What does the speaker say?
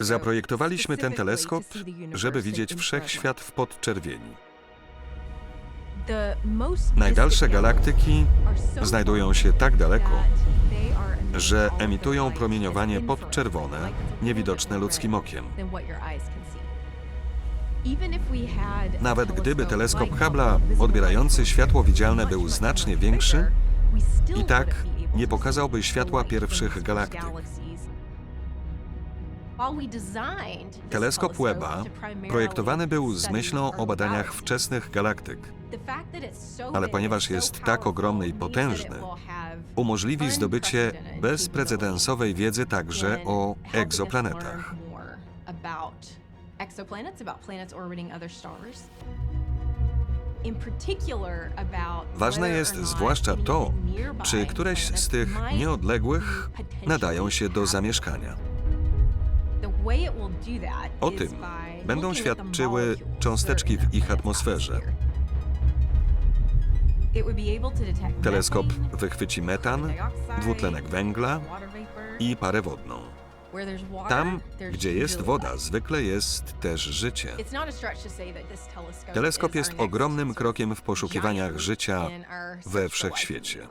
Zaprojektowaliśmy ten teleskop, żeby widzieć wszechświat w podczerwieni. Najdalsze galaktyki znajdują się tak daleko, że emitują promieniowanie podczerwone, niewidoczne ludzkim okiem. Nawet gdyby teleskop Hubble'a odbierający światło widzialne był znacznie większy, i tak nie pokazałby światła pierwszych galaktyk. Teleskop Webba projektowany był z myślą o badaniach wczesnych galaktyk. ale ponieważ jest tak ogromny i potężny, Umożliwi zdobycie bezprecedensowej wiedzy także o egzoplanetach. Ważne jest zwłaszcza to, Czy któreś z tych nieodległych nadają się do zamieszkania? O tym będą świadczyły cząsteczki w ich atmosferze. Teleskop wychwyci metan, dwutlenek węgla i parę wodną. Tam, gdzie jest woda, zwykle jest też życie. Teleskop jest ogromnym krokiem w poszukiwaniach życia we wszechświecie.